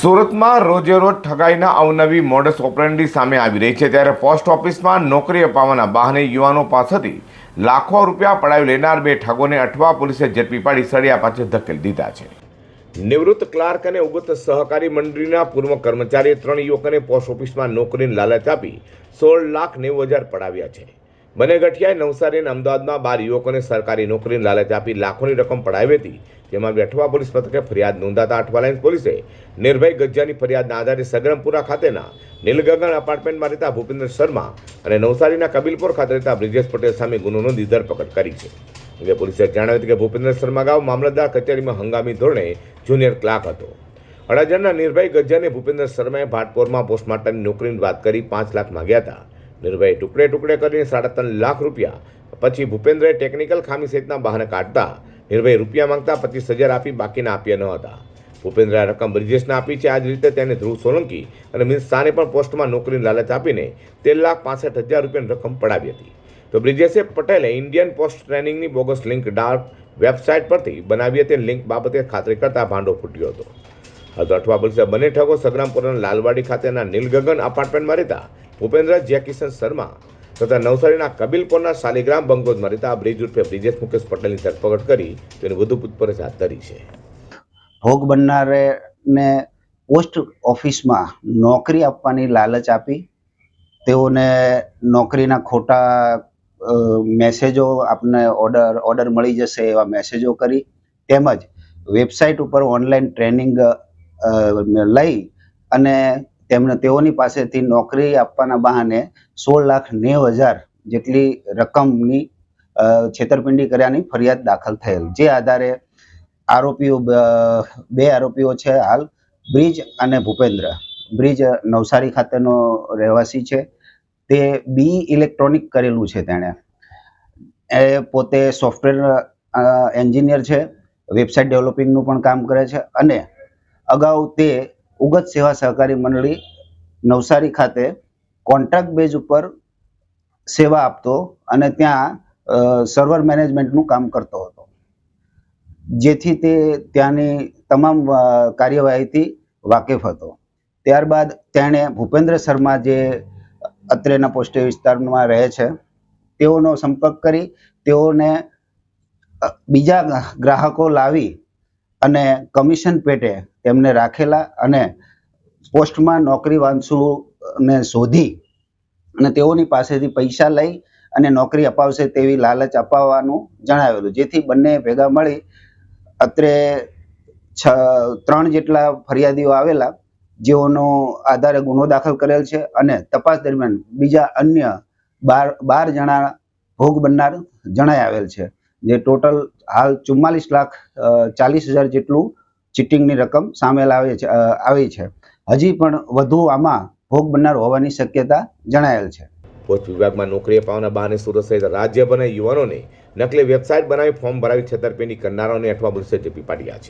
સુરતમાં રોજે રોજ ઠગાઈના અવનવી મોડસ ઓપરેન્ડી સામે આવી રહી છે. ત્યારે પોસ્ટ ઓફિસમાં નોકરી અપાવવાના બહાને યુવાનો પાસેથી લાખો રૂપિયા પડાવી લેનાર બે ઠગોને અઠવા પોલીસે ઝડપી પાડી સળિયા પાછળ ધકેલી દીધા છે. નિવૃત્ત ક્લાર્ક અને ઉગત સહકારી મંડળીના પૂર્વ કર્મચારીએ ત્રણ યુવકોને પોસ્ટ ઓફિસમાં નોકરીની લાલચ આપી સોળ લાખ નેવું હજાર પડાવ્યા છે. બંને ગઠિયાએ નવસારી અને અમદાવાદમાં બાર યુવકોને સરકારી નોકરીની લાલચ આપી લાખોની રકમ પડાવી હતી. જેમાં બેઠવા પોલીસ મથકે ફરિયાદ નોંધાતા અઠવા લાઇન્સ પોલીસે નિર્ભય ગજ્જાની ફરિયાદના આધારે સગરમપુરા ખાતેના નીલગગન અપાર્ટમેન્ટમાં રહેતા ભૂપેન્દ્ર શર્મા અને નવસારીના કબીલપુર ખાતે રહેતા બ્રિજેશ પટેલ સામે ગુનો નોંધી ધરપકડ કરી છે. એટલે પોલીસે જણાવ્યું હતું કે ભૂપેન્દ્ર શર્મા ગાવ મામલતદાર કચેરીમાં હંગામી ધોરણે જુનિયર ક્લાર્ક હતો. અડાજણના નિર્ભય ગજ્જાને ભૂપેન્દ્ર શર્માએ ભાટપોરમાં પોસ્ટમાર્ટમની નોકરીની વાત કરી પાંચ લાખ માંગ્યા હતા. નિર્ભયે ટુકડે ટુકડે કરીને સાડા ત્રણ લાખ રૂપિયા પછી ભૂપેન્દ્રએ ટેકનિકલ ખામી સહિતના બહાને કાઢતા નિર્ભય રૂપિયા માંગતા પચીસ હજાર આપી બાકીના આપ્યા ન હતા. ભૂપેન્દ્રએ રકમ બ્રિજેશને આપી છે. આ જ રીતે તેને ધ્રુવ સોલંકી અને મિસ શાહને પણ પોસ્ટમાં નોકરીની લાલચ આપીને તેર લાખ પાસઠ હજાર રૂપિયાની રકમ પડાવી હતી. તો બ્રિજેશે પટેલે ઇન્ડિયન પોસ્ટ ટ્રેનિંગની બોગસ લિંક ડાર્ક વેબસાઇટ પરથી બનાવી હતી લિંક બાબતે ખાતરી કરતા ભાંડો ફૂટ્યો હતો. હતો અઠવા પોલીસે બંને ઠગો સગ્રામપુરના લાલવાડી ખાતેના નીલગગન અપાર્ટમેન્ટમાં રહેતા ભૂપેન્દ્ર જયકિશન શર્મા તથા નવસારીના કબીલપોરના શાલિગ્રામ બંગલોઝમાં રહેતા બ્રિજ ઉર્ફે બ્રિજેશ મુકેશ પટેલની ધરપકડ કરી તેની વધુ પૂછપરછ હાથ ધરી છે. ભોગ બનનારને પોસ્ટ ઓફિસમાં નોકરી આપવાની લાલચ આપી, તેઓને નોકરીના ખોટા મેસેજો આપને ઓર્ડર ઓર્ડર મળી જશે એવા મેસેજો કરી, તેમજ વેબસાઇટ ઉપર ઓનલાઈન ટ્રેનિંગ લઈ અને તેમને તેઓની પાસેથી નોકરી આપવાના બહાને સોળ લાખ નેવ હજાર જેટલી રકમની છેતરપિંડી કર્યાની ફરિયાદ દાખલ થયેલ. જે આધારે આરોપીઓ, બે આરોપીઓ છે હાલ, બ્રિજ અને ભૂપેન્દ્ર. બ્રિજ નવસારી ખાતેનો રહેવાસી છે. તે બી ઇલેક્ટ્રોનિક કરેલું છે તેણે. એ પોતે સોફ્ટવેર એન્જિનિયર છે, વેબસાઇટ ડેવલપિંગનું પણ કામ કરે છે અને અગાઉ તે ઉગત સેવા સહકારી મંડળી નવસારી ખાતે કોન્ટ્રાક્ટ બેઝ ઉપર સેવા આપતો અને ત્યાં સર્વર મેનેજમેન્ટનું કામ કરતો હતો. જેથી તે ત્યાંની તમામ કાર્યવાહીથી વાકેફ હતો. ત્યારબાદ તેણે ભૂપેન્દ્ર શર્મા જે અત્રેના પોસ્ટે વિસ્તારમાં રહે છે, તેઓનો સંપર્ક કરી, તેઓને બીજા ગ્રાહકો લાવી અને કમિશન પેટે તેમને રાખેલા અને પોસ્ટમાં નોકરી વાંચુને શોધી અને તેઓની પાસેથી પૈસા લઈ અને નોકરી અપાવશે તેવી લાલચ અપાવવાનું જણાવેલું, જેથી બંને ભેગા મળી અત્રે છ, ત્રણ જેટલા ફરિયાદીઓ આવેલા, જેઓનો આધારે ગુનો દાખલ કરેલ છે અને તપાસ દરમિયાન બીજા અન્ય બાર બાર જણા ભોગ બનનાર જણાઈ આવેલ છે. જે ટોટલ હાલ ચુમ્માલીસ લાખ ચાલીસ હજાર જેટલું ચીટિંગની રકમ સામેલ આવે છે આવી છે. હજી પણ વધુ આમાં ભોગ બનનાર હોવાની શક્યતા જણાયેલ છે. પોસ્ટ વિભાગમાં નોકરી અપાવવાના બહાને સુરત સહિત રાજ્યભરના યુવાનોને નકલી વેબસાઇટ બનાવી ફોર્મ ભરાવી છેતરપિંડી કરનારાઓને અઠવા પોલીસે ઝડપી પાડ્યા છે.